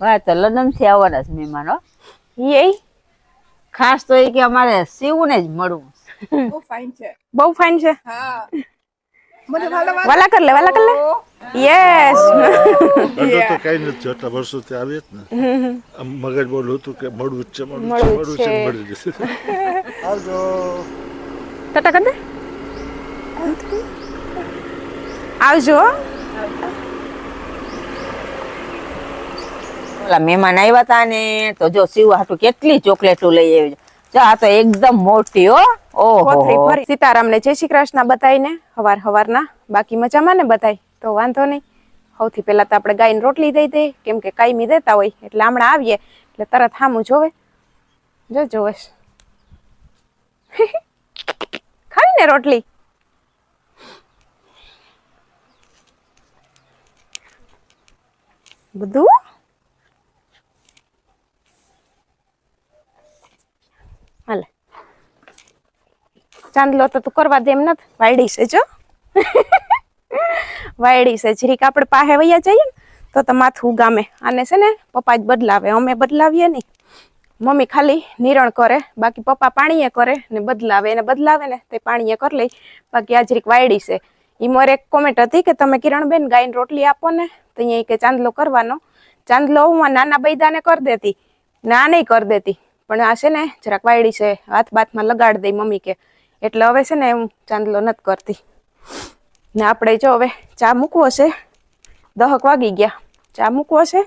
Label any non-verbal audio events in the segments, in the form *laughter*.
હા તો લંડનથી આવવાના છે મહેમાનો એ ખાસ તો એ કે અમારે શિવને જ મળવું. બહુ ફાઇન છે. બહુ ફાઇન છે. હા. વાલા કર લે વાલા કર લે. યસ હજુ તો કઈ નથી આટલા વર્ષોથી આવી જ ને. મગજ બોલું હતું કે મળવું જ છે મળવું છે. મળી જશે. આવજો. ટાટા કર દે આવજો. હો. ઓલા મહેમાન આવ્યા હતા ને, તો જો શિવ કેટલી ચોકલેટો લઈ આવી તો એકદમ મોટી હો. ભરી સીતારામને જય શ્રી કૃષ્ણ બતાવીને, હવાર હવારના બાકી મજામાં ને બતાય તો વાંધો નહીં. સૌથી પહેલા તો આપણે ગાયને રોટલી દઈ દઈએ. કેમ કે કાયમી દેતા હોય, એટલે હમણાં આવીએ. એટલે તરત હામું જોવે. જો જોવે *laughs* ખાવી ને રોટલી. બધું? હાલે. ચાંદલો તો તું કરવા દે એમ નથી. વાયડી છે જો. *laughs* વાયડી છે. જરીક આપણે પાસે વૈયા જઈએ ને, તો તો માથું ગામે. આને છે ને પપ્પા જ બદલાવે. અમે બદલાવીએ નહીં. મમ્મી ખાલી નિરણ કરે, બાકી પપ્પા પાણીએ કરે ને બદલાવે. એને બદલાવે ને તે પાણીએ કરી લઈ બાકી આ જરીક વાયડી છે. એ મારે એક કોમેન્ટ હતી કે તમે કિરણબેન ગાયને રોટલી આપો ને, તો અહીંયા કે ચાંદલો કરવાનો. ચાંદલો હું નાના બૈદાને કરી દેતી. ના નહીં કરી દેતી. પણ આ છે ને જરાક વાયડી છે. હાથ બાથમાં લગાડ દઈ મમ્મી કે. એટલે હવે છે ને હું ચાંદલો નથી કરતી. ને આપણે જો હવે ચા મૂકવો છે. દહક વાગી ગયા. ચા મૂકવો છે.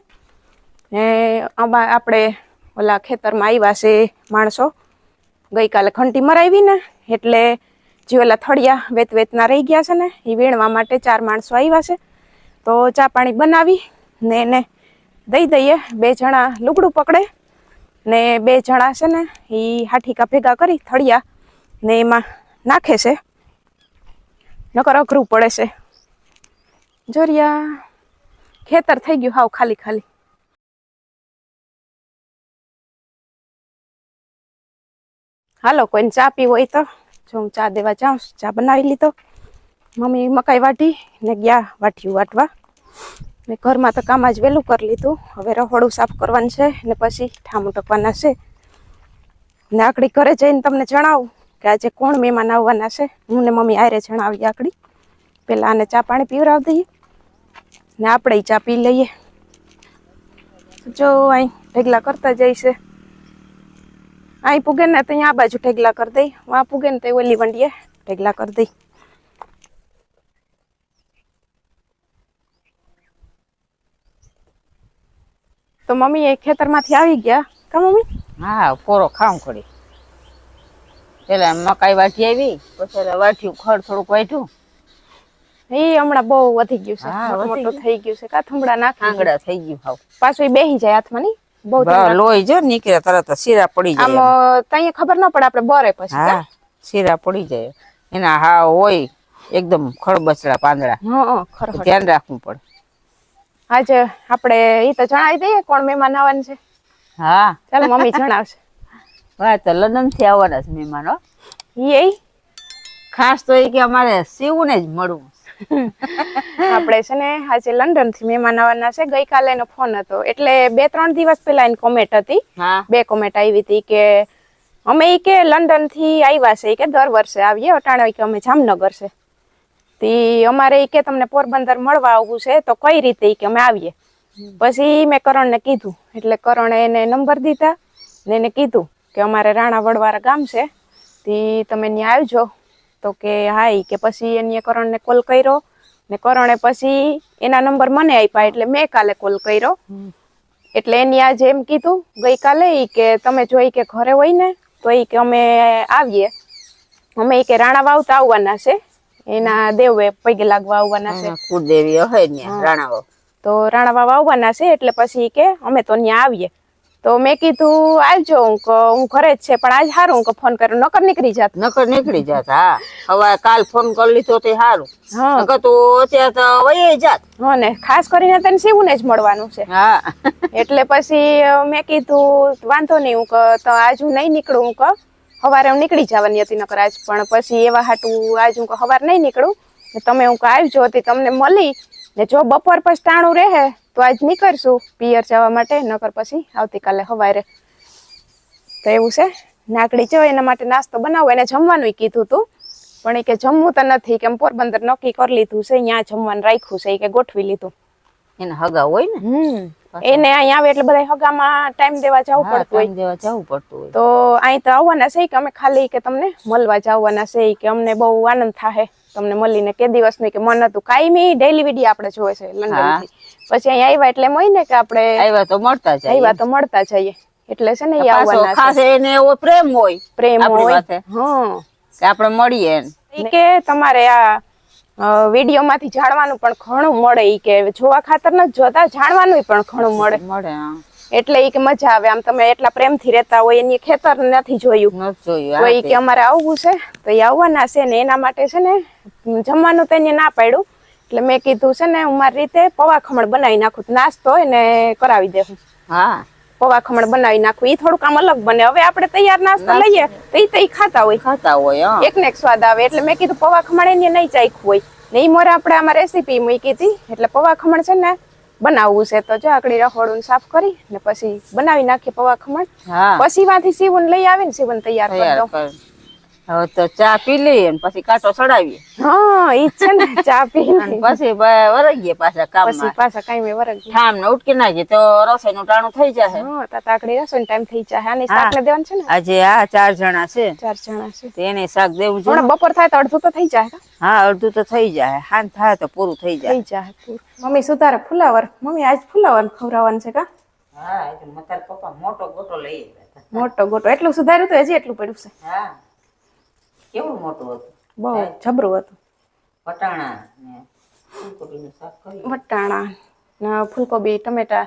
ને આમાં આપણે ઓલા ખેતરમાં આવ્યા છે માણસો. ગઈકાલે ઘંટી મરાવી ને. એટલે જે ઓલા થળિયા વેત વેતના રહી ગયા છે ને, એ વીણવા માટે ચાર માણસો આવ્યા છે. તો ચા પાણી બનાવી ને એને દઈ દઈએ. બે જણા લુગડું પકડે. ને બે જણા છે ને એ હાઠીકા ભેગા કરી થળિયા ને એમાં નાખે છે. નકર અઘરું પડે છે. જોરિયા, ખેતર થઈ ગયું હાવ ખાલી ખાલી. હાલો, કોઈને ચા પી હોય તો, જો હું ચા દેવા જાઉં ચા બનાવી લીધો. મમ્મી મકાઈ વાટી ને ગયા વાટ્યું વાટવા. ને ઘરમાં તો કામ આજ વહેલું કરી લીધું. હવે રહોડું સાફ કરવાનું છે ને પછી ઠામું ટકવાના છે. ને આકડી ઘરે જઈને તમને જણાવું કે આજે કોણ મહેમાન આવવાના છે. હું ને મમ્મી આરે જણાવી આકડી. પહેલાં આને ચા પાણી પીવરાવી દઈએ ને આપણે ચા પી લઈએ. જો અહીં ઢેગલા કરતા જઈશે અહીં પૂગે ને તો અહીંયા આ બાજુ ઢેગલા કરી દઈ. વાં પૂગે ને તો ઓલી વંડીએ ઢેગલા કરી દઈ. તો મમ્મી એ ખેતરમાંથી આવી ગયા. કા મમ્મી? હા કોરો ખાઉં ખડી. પેલા મકાઈ વાટી આવી પછી વાટ્યું ખડ થોડુંક વાટ્યું એ હમણાં બહુ વધી ગયું છે. મોટું થઈ ગયું છે. કાથમડા નાખી આંગળા થઈ ગયું હાવ. પાછું એ બેહી જાય હાથમાં નહીં બહુ લોહી જો નીકળે તરત શીરા પડી આમ જાય તઈએ ખબર ન પડે આપણે બરે પછી હા શીરા પડી જાય. એના હા હોય એકદમ ખડબચડા પાંદડા. હા ખરો ધ્યાન રાખવું પડે. આજે આપણે એ તો જણાવી દઈએ કોણ મહેમાન આવવાનું છે. હા. ચાલો મમ્મી જણાવશે. હા તો લંડનથી આવવાના છે મહેમાનો એ? ખાસ તો એ કે અમારે શિવને જ મળવું આપણે છે ને આજે લંડનથી મહેમાન આવવાના છે. ગઈકાલે એનો ફોન હતો. એટલે બે ત્રણ દિવસ પહેલા એની કોમેન્ટ હતી. બે કોમેન્ટ આવી હતી કે અમે એ કે લંડનથી આવ્યા છે. કે દર વર્ષે આવીએ. અટાણે કે અમે જામનગર છે. તી અમારે કે તમને પોરબંદર મળવા આવવું છે તો કઈ રીતે કે અમે આવીએ? પછી મેં કરણને કીધું એટલે કરણે એને નંબર દીધા ને એને કીધું કે અમારે રાણા વડવાળા ગામ છે તે તમે ત્યાં આવજો. તો કે હા કે પછી એને કરણને કોલ કર્યો ને કરણે પછી એના નંબર મને આપ્યા એટલે મેં કાલે કોલ કર્યો. એટલે એની આજે એમ કીધું ગઈકાલે કે તમે જોઈ કે ઘરે હોય ને તો ઈ કે અમે આવીએ. અમે કે રાણા વાવતા આવવાના છે એના દેવે પગે લાગવા આવવાના છે. કુળદેવી હોય ને રાણાવાવ તો રાણાવાવ આવવાના છે એટલે પછી કે અમે તો ત્યાં આવીએ. તો મેં કીધું આવજો હું ક- હું ઘરે જ છે પણ આજ સારું હું ફોન કર્યો નકર નીકળી જાત. નકર નીકળી જાત હા. હવે કાલ ફોન કરી લીધો તે સારું નકર તો અત્યારે તો વયે જાત. હા ને ખાસ કરીને તને શિવને જ મળવાનું છે. હા. એટલે પછી મેં કીધું વાંધો નહીં હું ક- તો આજ હું નહીં નીકળું હું ક સવારે હું નીકળી જવાની હતી નકર આજ પણ પછી એવા હાટું આજ હું સવારે નહીં નીકળું. ને તમે હું આવજો હતી તમને મળી. ને જો બપોર પછી ટાણું રહે તો આજ નીકળશું પિયર જવા માટે નકર પછી આવતીકાલે સવારે તો એવું છે. નાકડી જો એના માટે નાસ્તો બનાવો. એને જમવાનું કીધું તું. પણ એ કે જમવું તો નથી કેમ પોરબંદર નક્કી કરી લીધું છે અહીંયા જમવાનું રાખ્યું છે એ કે ગોઠવી લીધું. એને હગા હોય ને? હમ. એને અહીંયા આવે એટલે બધા હગામાં ટાઈમ દેવા જવું પડતું હોય. દેવા જવું પડતું હોય. તો અહીં તો આવવાના છે કે અમે ખાલી કે તમને મળવા જવાના છે કે અમને બહુ આનંદ થાય તમને મળીને કે દિવસનું કે મન હતું. કાયમી ડેલી વીડિયો આપણે જોવે છે લંડન પછી અહીંયા આવ્યા એટલે એમ ને કે આપણે આવ્યા તો મળતા જાય આવ્યા તો મળતા જઈએ. એટલે છે ને એ આવવાના ખાસ એને એવો પ્રેમ હોય પ્રેમ હોય. હા. કે આપણે મળીએ કે તમારે આ વીડિયો માંથી જાણવાનું પણ ઘણું મળે ઈ કે જોવા ખાતર ન જોતા જાણવાનું પણ ઘણું મળે. મળે એટલે ઈ કે મજા આવે. આમ તમે એટલા પ્રેમથી રહેતા હોય એની ખેતર નથી જોયું. જોયું તો એ કે અમારે આવવું છે. તો એ આવવાના છે ને એના માટે છે ને જમવાનું તો એને ના પાડ્યું. એટલે મેં કીધું છે ને હું મારી રીતે પવા ખમણ બનાવી નાખું. નાસ્તો એને કરાવી દેવું. હા. પૌવા ખમણ બનાવી નાખું એ થોડુંક આમ અલગ બને. હવે આપણે તૈયાર નાસ્તો લઈએ તો એ તો ખાતા હોય. ખાતા હોય એક ને એક સ્વાદ આવે. એટલે મેં કીધું પૌવા ખમણ એને નહીં ચાખ્યું હોય. ને ઈ મોરે આપણે આમાં રેસીપી મૂકી હતી. એટલે પૌવા ખમણ છે ને બનાવવું છે. તો જો આકડી રખોડું સાફ કરી ને પછી બનાવી નાખીએ પૌવા ખમણ. પછી માંથી સીવન લઈ આવીને સીવન તૈયાર કરી દઉં. હવે તો ચા પી લઈએ ને પછી કાંટો ચડાવીએ. હા ઈ છે ને ચા પી અને પછી બ- વરગીએ પાછા પછી પાછા કાઈ મે વરગ ઠામ ને ઉટકી નાખીએ તો રસોઈનું ટાણું થઈ જશે હા તા તાકડી રસોઈ ટાઈમ થઈ જાય અને શાક ને દેવાનું છે ને? આજે આ ચાર જણા છે. ચાર જણા છે. તેને શાક દેવું છે. હમણાં બપોર થાય તો અડધું તો થઈ જાય હા અડધું તો થઈ જાય હાન થાય તો પૂરું થઈ જાય થઈ જાય મમ્મી સુધારે ફુલાવર. મમ્મી આજ ફુલાવર ખવરાવવાનું છે કા? હા મતાર પપ્પા મોટો ગોટો લઈ મોટો ગોટો. એટલું સુધાર્યું તો હજી એટલું પડ્યું છે. હા. કેવું મોટું હતું? બહુ જબરું હતું. વટાણા ને ફૂલકોબીનું શાક કર્યું. વટાણા ને ફૂલકોબી ટમેટા.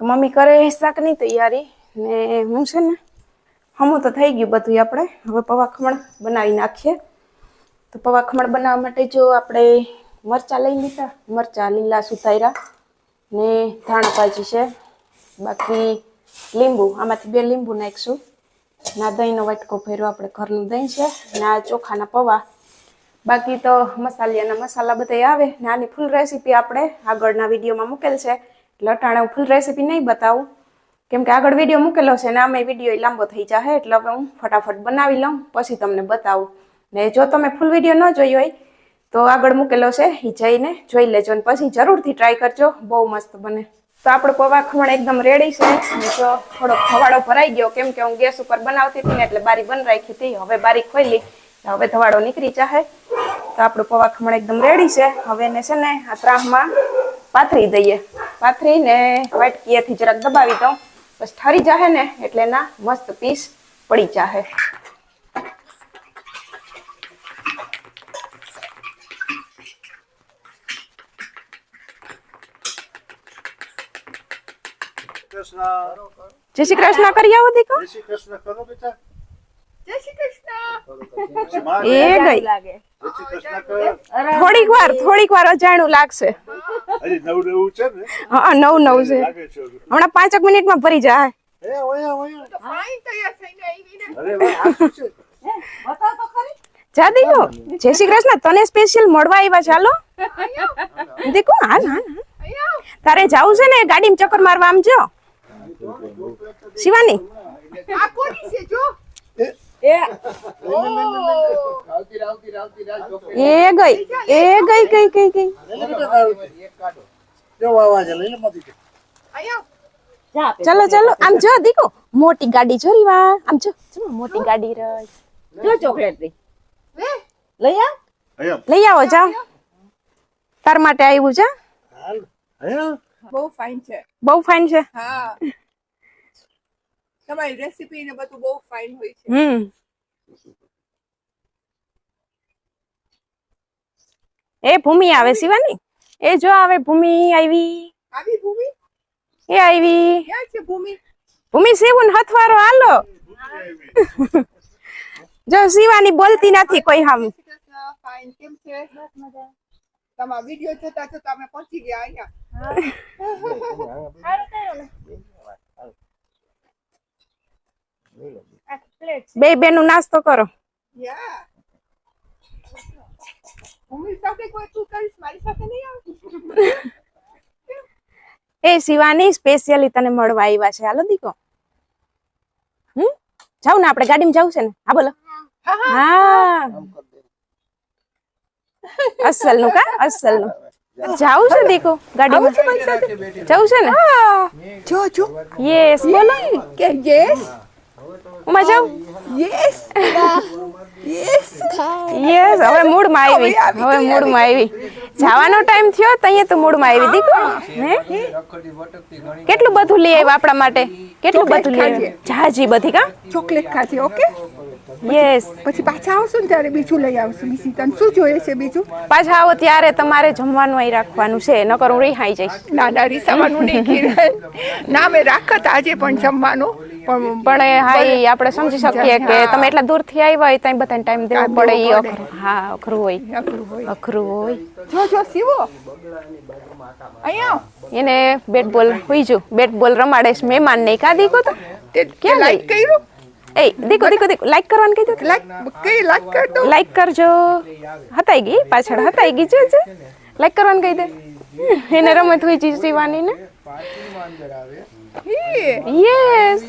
મમ્મી કરે શાકની તૈયારી ને હું છે ને હમું તો થઈ ગયું બધું આપણે. હવે પવાખમણ બનાવી નાખીએ. તો પવા ખમણ બનાવવા માટે જો આપણે મરચાં લઈ લીધા. મરચાં લીલા સુધાર્યા ને ધાણા ભાજી છે. બાકી લીંબુ આમાંથી બે લીંબુ નાખીશું. ના દહીંનો વાટકો ભર્યો, આપણે ઘરનું દહીં છે ને ચોખાના પૌવા. બાકી તો મસાલિયાના મસાલા બધા આવે ને આની ફૂલ રેસીપી આપણે આગળના વિડીયોમાં મૂકેલ છે. એટલે અટાણે હું ફૂલ રેસીપી નહીં બતાવું. કેમ કે આગળ વીડિયો મૂકેલો છે ને આમે વીડિયો લાંબો થઈ જાય એટલે હવે હું ફટાફટ બનાવી લઉં, પછી તમને બતાવું. ને જો તમે ફૂલ વીડિયો ન જોયો હોય, તો આગળ મૂકેલો છે એ જઈને જોઈ લેજો ને પછી જરૂરથી ટ્રાય કરજો. બહુ મસ્ત બને. તો આપણો પૌવા ખમણ એકદમ રેડી છે. જો થોડોક ધવાડો ભરાઈ ગયો, કેમ કે હું ગેસ ઉપર બનાવતી હતી ને એટલે બારી બંધ રાખી હતી. હવે બારી ખોલી હવે ધવાડો નીકળી જાહે. તો આપણું પૌવા ખમણ એકદમ રેડી છે. હવે એને છે ને આ ત્રાહમાં પાથરી દઈએ. પાથરીને વાટકીએથી જરાક દબાવી દઉં. બસ ઠરી જાહે ને એટલે એના મસ્ત પીસ પડી જાહે. કૃષ્ણ જય શ્રી કૃષ્ણ કરી આવો દીકો. જય શ્રી કૃષ્ણ કરો બેટા. જય શ્રી કૃષ્ણ. એ ગઈ. કર. થોડીક વાર થોડીક વાર અજાણું લાગશે. હજી નવું નવું છે ને? હા નવ નવ છે. લાગે. હમણાં પાંચક મિનિટમાં ભરી જાય. એ ઓયા ઓયા. તો ફાઇન તૈયાર થઈને આવી ને. અરે વાહ આ શું છે? જા દીકો. જય શ્રી કૃષ્ણ તને સ્પેશિયલ મળવા આવ્યા ચાલો દેખો હા ના ના તારે જવું છે ને ગાડીમાં ચક્કર મારવા આમ જો? શિવાની? આ કોની છે જો. એ. ગઈ એ ગઈ ગઈ ગઈ ગઈ. ચલો ચલો આમ જો દીકો. મોટી ગાડી જો રીવા. આમ જો. મોટી ગાડી રહી. જો ચોકલેટ લઈ આવ. લઈ આવો જાઓ. તાર માટે આવ્યું છે. બહુ ફાઇન છે. બહુ ફાઇન છે. હા. તમારી રેસીપી ને બધું બહુ ફાઇન હોય છે. હમ. એ ભૂમિ આવે શિવાની? એ જો આવે ભૂમિ આવી. આવી ભૂમિ? એ આવી. ક્યાં છે ભૂમિ? ભૂમિ ને હથવારો હાલો. જો શિવાની બોલતી નથી કોઈ હામ. ફાઇન કેમ છે? તમારા વીડિયો જોતા જોતા અમે પહોંચી ગયા અહીંયા. બે બેનું નાસ્તો કરો. યા ભૂમિ સાથે કોઈ તું કરીશ મારી સાથે નહીં આવતી? *laughs* એ શિવાની સ્પેશિયલી તને મળવા આવ્યા છે. હાલો દીકો. હમ? જાવ ને આપણે ગાડીમાં જવું છે ને? હા બોલો. હા અસલનું કા? અસલનું જાવું છે દીકો ગાડીમાં? જવું છે ને? જો જો. યસ બોલો. કે યસ ઉમા જાવ યસ યસ યસ હવે મૂડમાં આવી. હવે મૂડમાં આવી. જવાનો ટાઈમ થયો તો અહીંયા તો મૂડમાં આવી. દીકો હે? કેટલું બધું લઈ આવ્યા આપણા માટે? કેટલું બધું લઈ આવ્યા? જાજી બધી કા? ચોકલેટ ખાધી ઓકે યસ પછી પાછા આવશું ને ત્યારે બીજું લઈ આવશું. બીજી તને શું જોઈએ છે બીજું? પાછા આવો ત્યારે તમારે જમવાનું અહીં રાખવાનું છે. નકર હું રિહાઈ જઈશ. ના ના રીસાવાનું નહીં ના મેં રાખત આજે પણ જમવાનું. પણ પણ એ હા ઈ આપણે સમજી શકીએ કે તમે એટલા દૂરથી આવ્યા હોય ત્યાં બધાને ટાઈમ દેવો પડે એ ઈ અઘરું. હા અઘરું હોય. અઘરું હોય. જો જો સીવો. અહીંયા. એને બેટ બોલ હુઈજુ બેટ બોલ રમાડે છે મહેમાન નહીં કા દીકો તો? તે ક્યાં લાઈક કર્યું? એ દીકો દીકો દીકો લાઈક કરવાનું કીધું લાઈક કઈ લાઈક કરતો લાઈક કરજો. હતાઈ ગઈ? પાછળ હતાઈ ગઈ છે લાઈક કરવાનું કહી દે? એને રમત હોય ચીજ સીવાની ને. યસ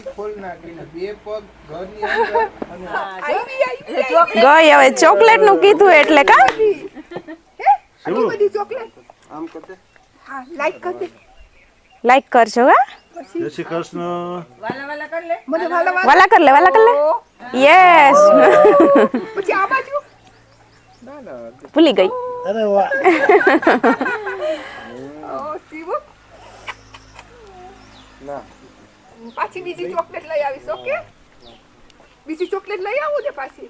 ગઈ હવે ચોકલેટનું કીધું એટલે કા? આટલી બધી ચોકલેટ? હા લાઈક કરી લાઈક કરજો હા? જય શ્રી કૃષ્ણ. મને વાલા વાલા વાલા કર લે વાલા કર લે. યસ પછી આ બાજુ? ભૂલી ગઈ. અરે વાહ ઓ સીવો પાછી બીજી ચોકલેટ લઈ આવીશ ઓકે? બીજી ચોકલેટ લઈ આવું ને પાછી?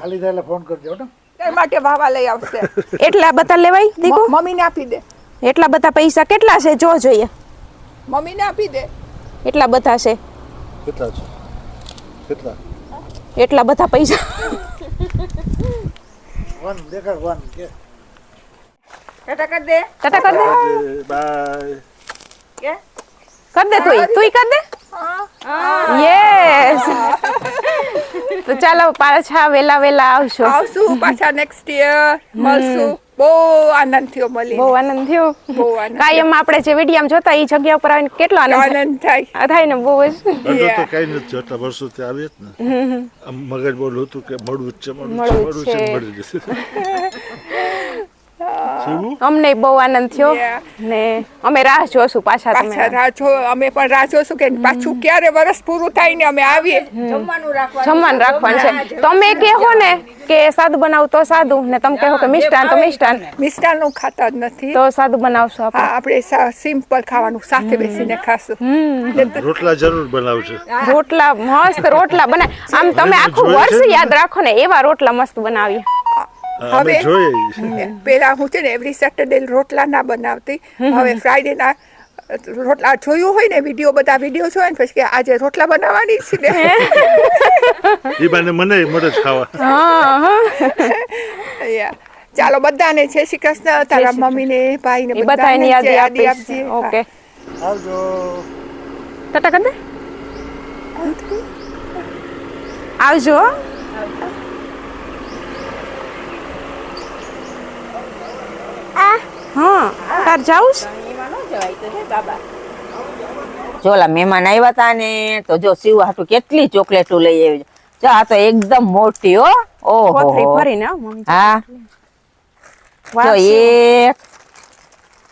ખાલી થયેલા ફોન કરજો હો માટે વાવા લઈ આવશે. એટલા બધા લેવાય દીકુ? મમ્મીને આપી દે. એટલા બધા પૈસા કેટલા છે જો જોઈએ. મમ્મીને આપી દે. એટલા બધા છે. કેટલા છે? કેટલા? એટલા બધા પૈસા. વન દેખાડ વન કે. ટાટા કરી દે. ટાટા કર દે. બાય. કે? કર દે તું તું કર દે. યસ તો ચાલો પાછા વેલા વેલા આવશો. આવશું પાછા નેક્સ્ટ યર મળશું. બહુ આનંદ થયો મળી બહુ આનંદ થયો. બહુ આનંદ કાયમ આપણે જે વીડિયો જોતા એ જગ્યા ઉપર આવીને કેટલો આનંદ થાય. આનંદ થાય. આ થાય ને બહુ જ. અડધો તો કઈ નથી આટલા વર્ષોથી આવીએ જ ને. મગજ બોલું હતું કે મળવું છે મળવું છે મળવું છે છે. મળી જશે. શું *laughs* અમને બહુ આનંદ થયો ને અમે રાહ જોશું પાછા તમે. રાહ જો અમે પણ રાહ જોશું કે પાછું ક્યારે વરસ પૂરું થાય ને અમે આવીએ. જમવાનું રાખવાનું છે. તમે કહો ને કે સાદું બનાવ તો સાદું ને તમે કહો કે મિષ્ટાન તો મિષ્ટાન. મિષ્ટાનનું ખાતા જ નથી. તો સાદું બનાવશો આપણે. આપણે સિમ્પલ ખાવાનું સાથે બેસીને ખાશું. રોટલા જરૂર બનાવશે રોટલા મસ્ત રોટલા બના આમ તમે આખું વર્ષ યાદ રાખો ને એવા રોટલા મસ્ત બનાવીએ. હવે- પેલા હું છે ને એવરી સેટરડે રોટલા ના બનાવતી હવે ફ્રાઈડે ના રોટલા જોયું હોય ને વીડિયો બધા વીડિયો જોયા ને પછી કે આજે રોટલા બનાવવાની છે ને. એ બાને મને મળે ખાવા. હા હા. ચાલો બધાને છે શ્રી કૃષ્ણ. તારા મમ્મીને ભાઈને બધાની યાદી આપજે. ઓકે. આવજો. ટાટા કંદે? દે આવજો હો. હા તાર છે? જો લા મહેમાન આવ્યા હતા ને તો જો શિવ હાટું કેટલી ચોકલેટો લઈ આવી જો આ તો એકદમ મોટી હો. ઓહો હા. જો એક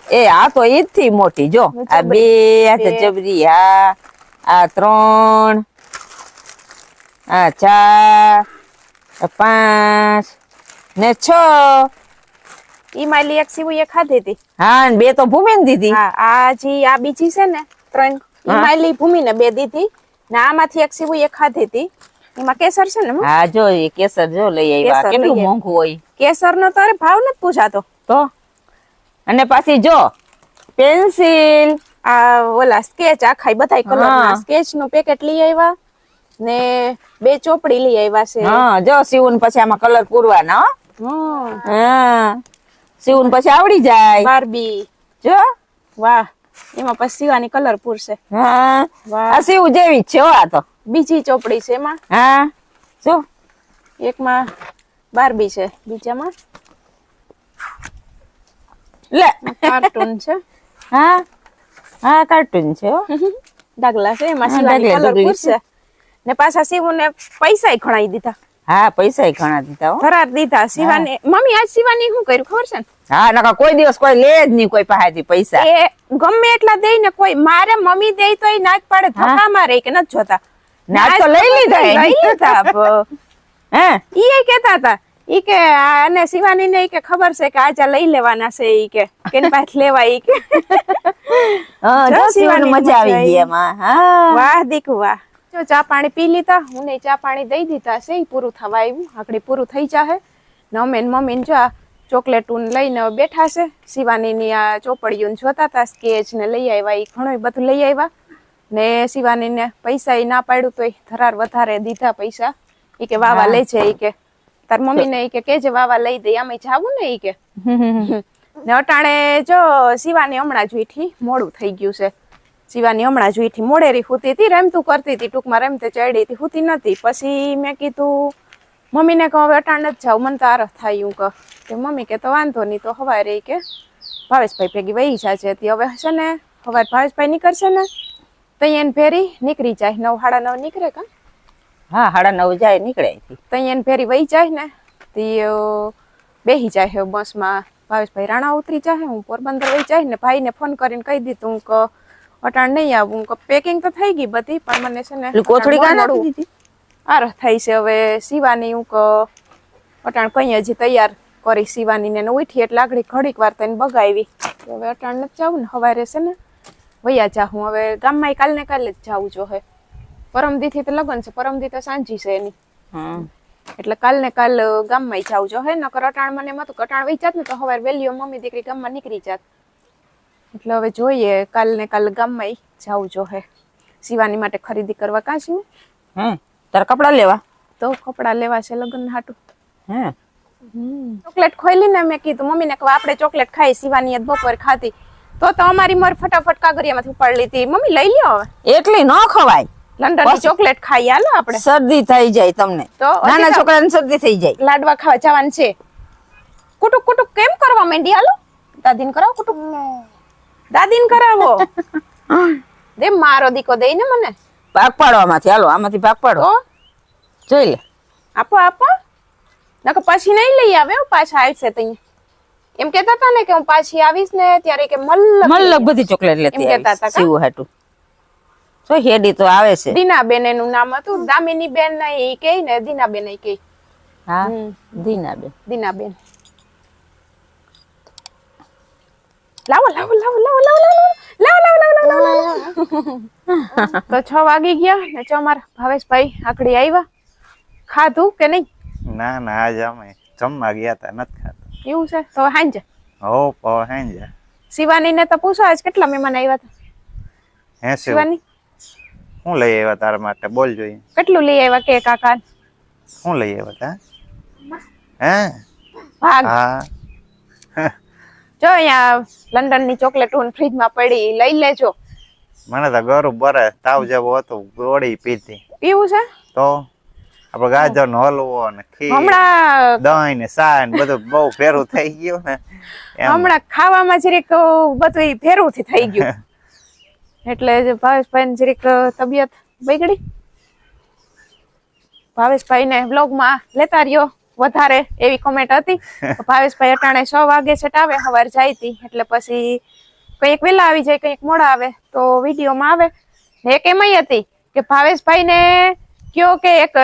એ આ તો ઈદથી મોટી જો. આ બે આ જબરી હા. આ ત્રણ આ ચાર પાંચ ને છ. ઈ માલી એક સીવું એ ખાધી હતી. હા ને બે તો ભૂમિને દીધી. હા આ જી આ બીજી છે ને ત્રણ ઈ. માલી ભૂમિને બે દીધી. ને આમાંથી એક સીવું એ ખાધી હતી. એમાં કેસર છે ને હા. જો એ કેસર જો લઈ આવ્યા. કેટલું મોંઘું હોય. કેસર નો તારે ભાવ નથી પૂછાતો. તો? અને પાછી જો પેન્સિલ. આ ઓલા સ્કેચ આખા બધા કલર સ્કેચનું પેકેટ લઈ આવ્યા. ને બે ચોપડી લઈ આવ્યા છે. હા જો સીવું પછી આમાં કલર પૂરવાના. હા. સીવું પછી આવડી જાય. બારબી. જો. વાહ. એમાં પછી સીવાની કલર પૂરશે. હા. વાહ. આ સીવું જેવી છે આ તો. બીજી ચોપડી છે એમાં. હા. જો. એકમાં બારબી છે બીજામાં લે. કાર્ટૂન છે. *laughs* હા. હા કાર્ટૂન છે *laughs* ડાગલા છે એમાં સીવાની કલર પૂરશે. ને પાછા શિવુને પૈસા ખણાઈ દીધા. હા પૈસા ઘણા દીધા ફરાર દીધા. શિવાની મમ્મી આજ શિવાની શું કર્યું? ખબર છે હા નકા કોઈ દિવસ કોઈ લે જ નહીં કોઈ પાસેથી પૈસા. એ ગમે એટલા દે ને કોઈ મારે મમ્મી દે તો એ નાચ પાડે ધક્કા મારે કે નથી જોતા. ને તો લઈ લીધા લઈ. લીધા હે? ઈ કેતા હતા. ઈ કે આ અને શિવાની ને કે ખબર છે કે આજે લઈ લેવાના છે ઈ કે. કેની પાસે લેવા ઈ કે. *laughs* હા, શિવાની મજા આવી ગઈ એમાં. હા. વાહ દીકુ વાહ. જો ચા પાણી પી લીધા હું ને ચા પાણી દઈ દીધા છે એ પૂરું થવા આવ્યું આકડી પૂરું થઈ જાહે. ને અમે જો આ ચોકલેટું લઈને બેઠા છે શિવાનીની આ ચોપડીયું જોતા હતા સ્કેચ ને લઈ આવ્યા એ ઘણું બધું લઈ આવ્યા. ને શિવાની ને પૈસા ઈ ના પાડ્યું તોય ધરાર વધારે દીધા પૈસા. ઈ કે વાવા. લે છે ઈ કે. તાર મમ્મી ને કે કેજે વાવા લઈ દે આમે જાવું ને ઈ કે. ને અટાણે જો શિવાની હમણાં જ ઉઠી મોડું થઈ ગયું છે. શિવાની હમણાં જ ઉઠી મોડેરી હુતી હતી રમતું કરતી હતી ટૂંકમાં રમતે ચડી હતી હુતી નથી પછી મેં કીધું મમ્મીને કહું હવે અટાણ નથી જાવ મને તો આરસ થાય કહું તે મમ્મી કે તો વાંધો નહીં તો હવાય રહી કે. ભાવેશભાઈ ભેગી વહી જાશે તી. હવે હશે ને હવારે ભાવેશભાઈ નીકળશે ને તઈ એને ફેરી નીકળી જાય. નવ સાડા નવ નીકળે કા? હા સાડા નવ જાય નીકળે. તઈ એને ફેરી વહી જાય ને તે બેહી જાય હે બસમાં. ભાવેશભાઈ રાણા ઉતરી જાય હું પોરબંદર વહી જાય ને ભાઈને ફોન કરીને કહી દીધું હું કે અટાણ નહીં આવું. પેકિંગ તો થઈ ગઈ બધી પણ મને છે ને કોથળી કાં નાખી દીધી? આર થાય છે હવે સીવાની હું અટાણ કઈ હજી તૈયાર કરી સીવાની ને ઉઠી એટલે આગળ ઘડીક વાર તને બગાવી હવે અટાણ નથી જાવું ને હવારે છે ને વૈયા જાઉં. હવે ગામમાં કાલ ને કાલે જ જાવું જો હે પરમદી થી તો લગન છે પરમદી તો સાંજી છે એની. એટલે કાલ ને કાલ ગામમાં જાવ જો હે નકર અટાણ મને મતું અટાણ કટાણ વહી જાત ને તો હવે વેલીઓ મમ્મી દીકરી ગામમાં નીકળી જાત. એટલે હવે જોઈએ કાલ ને કાલ ગામમાં જવું જોહે શિવાની માટે ખરીદી કરવા કાં છે હમ તારા કપડા લેવા? તો કપડા લેવા છે લગ્ન હાટું. હમ. ચોકલેટ ખોઈલી ને મેં કીધું. મમ્મીને કે આપણે ચોકલેટ ખાઈ શિવાની બપોર ખાતી તો તો અમારી મર ફટાફટ કાગરિયામાંથી ઉપાડી લીધી. મમ્મી લઈ લ્યો એટલી ન ખવાય. લંડનની ચોકલેટ ખાઈ હાલો આપણે. શરદી થઈ જાય તમને. તો નાના છોકરાને શરદી થઈ જાય. લાડવા ખાવા જવાનું છે. કુટુક કુટુક કેમ કરવા માંડી? હાલો. દાદીને કરાવો કુટુક. દાદીને કરાવો. *laughs* દે મારો દીકો દે ને મને. ભાગ પાડવામાંથી હાલો આમાંથી ભાગ પાડો. જોઈ લે. આપો આપો. નકર પછી નહીં લઈ આવે પાછા આવશે તઈ. એમ કેતા હતા ને કે હું પાછી આવીશ ને ત્યારે કે મલ્લ મલ્લક બધી ચોકલેટ લેતી એમ કહેતા હતા સીવું હાટું. તો હેડી તો આવે છે. દીનાબેન એનું નામ હતું. દામિની બેન ને એ કે ને દીના બેન એ કે હા દીના બેન દીનાબેન. લાવો લાવો લાવો લાવો લાવો લાવો લાવો લાવો લાવો લાવો લાવો તો છ વાગી ગયા ને ચો મારા ભાવેશભાઈ આકડી આવ્યા ખાધું કે નહીં ના ના આજ અમે જમવા ગયા તા નથી ખાતા એવું છે તો હાંજે હો પો હેંજે શિવાની ને તો પૂછો આજ કેટલા મહેમાન આવ્યા હતા હે શિવાની હું લઈ આવ્યા તારા માટે બોલ જોઈએ કેટલું લઈ આવ્યા કે કાકા શું લઈ આવ્યા તા હે ભાગ હા જો અહીંયા લંડનની ચોકલેટ ફ્રીજમાં પડી લઈ લેજો. મને તો ગરું બરે તાવ જેવો હતો ગોળી પીધી. પીવું છે? તો આપડે ગાજર નો હલવો ને ખીર હમણાં દહીં ને સા ને બધું બહુ ફેરું થઈ ગયું ને હમણાં ખાવામાં જરીક બધું ફેરવું થઈ ગયું. *laughs* એટલે ભાવેશભાઈ ને જરીક તબિયત બગડી. ભાવેશભાઈ ને બ્લોગમાં લેતા રહ્યો. વધારે એવી કોમેન્ટ હતી. *laughs* ભાવેશભાઈ અટાણે છ વાગે છટાવે સવાર જાય હતી. એટલે પછી કંઈક વહેલા આવી જાય કંઈક મોડા આવે. તો વિડીયોમાં આવે. ને એક એમ હતી કે ભાવેશભાઈ ને કયો કે એક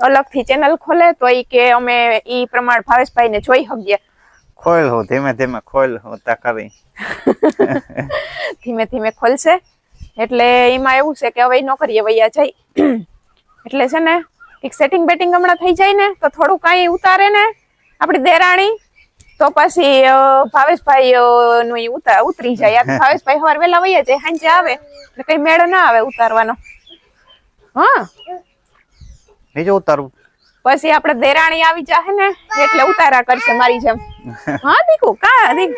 અલગથી ચેનલ ખોલે તો એ કે અમે ઈ પ્રમાણે ભાવેશભાઈ ને જોઈ શકીએ. ખોલ હો ધીમે ધીમે ખોલ હું તા કરી. *laughs* ધીમે ધીમે ખોલશે. એટલે એમાં એવું છે કે હવે નોકરીએ વૈયા જાય. *clears throat* એટલે છે ને એક સેટિંગ બેટિંગ હમણાં થઈ જાય ને તો થોડું કાંઈ ઉતારે ને આપણી દેરાણી. તો પછી ભાવેશભાઈ નું ઉતરી જાય. *laughs* ભાવેશભાઈ સવાર વહેલા વૈયા જાય સાંજે આવે એટલે કઈ મેળ ના આવે ઉતારવાનો. હા. બીજું ઉતારવું પછી આપણે દેરાણી આવી જાય ને એટલે ઉતારા કરશે મારી જેમ. *laughs* હા દીકુ કા દીક?